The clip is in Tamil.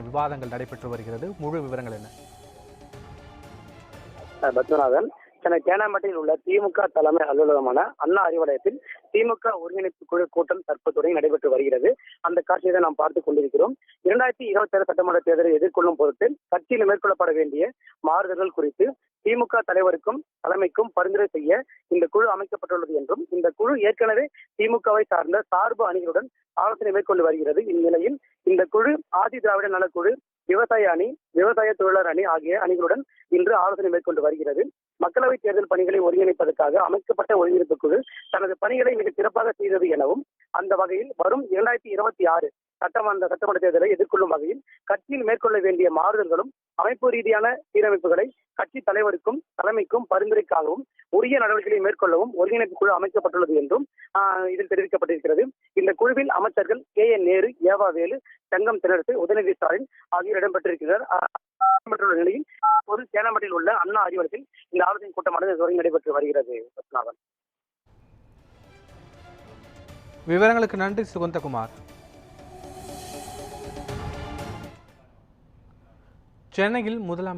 விவாதங்கள் நடைபெற்று வருகிறது. முழு விவரங்கள் என்ன? பத்மநாதன். சென்னை தேனாம்பேட்டையில் உள்ள திமுக தலைமை அலுவலகமான அண்ணா அறிவாலயத்தில் திமுக ஒருங்கிணைப்பு குழு கூட்டம் தற்போது நடைபெற்று வருகிறது. அந்த காட்சியை தான் நாம் பார்த்துக் கொண்டிருக்கிறோம். இரண்டாயிரத்தி இருபத்தி ஏழு சட்டமன்ற தேர்தலை எதிர்கொள்ளும் பொருட்டு கட்சியில் மேற்கொள்ளப்பட வேண்டிய மாறுதல்கள் குறித்து திமுக தலைவருக்கும் தலைமைக்கும் பரிந்துரை செய்ய இந்த குழு அமைக்கப்பட்டுள்ளது என்றும் இந்த குழு ஏற்கனவே திமுகவை சார்ந்த சார்பு அணிகளுடன் ஆலோசனை மேற்கொண்டு வருகிறது. இந்நிலையில் இந்த குழு ஆதி திராவிட நலக்குழு விவசாய அணி விவசாய தொழிலாளர் அணி ஆகிய அணிகளுடன் இன்று ஆலோசனை மேற்கொண்டு வருகிறது. மக்களவை தேர்தல் பணிகளை ஒருங்கிணைப்பதற்காக அமைக்கப்பட்ட ஒருங்கிணைப்பு குழு தனது பணிகளை மிக சிறப்பாக செய்தது எனவும் அந்த வகையில் வரும் இரண்டாயிரத்தி இருபத்தி ஆறு சட்டமன்ற சட்டமன்ற தேர்தலை எதிர்கொள்ளும் வகையில் கட்சியில் மேற்கொள்ள வேண்டிய மாறுதல்களும் அமைப்பு ரீதியான சீரமைப்புகளை கட்சி தலைவருக்கும் தலைமைக்கும் பரிந்துரைக்காகவும் உரிய நடவடிக்கைகளை மேற்கொள்ளவும் ஒருங்கிணைப்பு குழு அமைக்கப்பட்டுள்ளது என்றும் இதில் தெரிவிக்கப்பட்டிருக்கிறது. இந்த குழுவில் அமைச்சர்கள் கே. என். நேரு ஏவா வேலு தங்கம் தென்னரசு உதயநிதி ஸ்டாலின் ஆகியோர் இடம்பெற்றிருக்கிறார். இடம்பெற்றுள்ள நிலையில் ஒரு சேனமட்டில் உள்ள அண்ணா அறிவரத்தில் இந்த ஆலோசனை கூட்டமானது தொடங்கி நடைபெற்று வருகிறது விவரங்களுக்கு நன்றி சுகந்தகுமார். சென்னையில் முதலமைச்சர்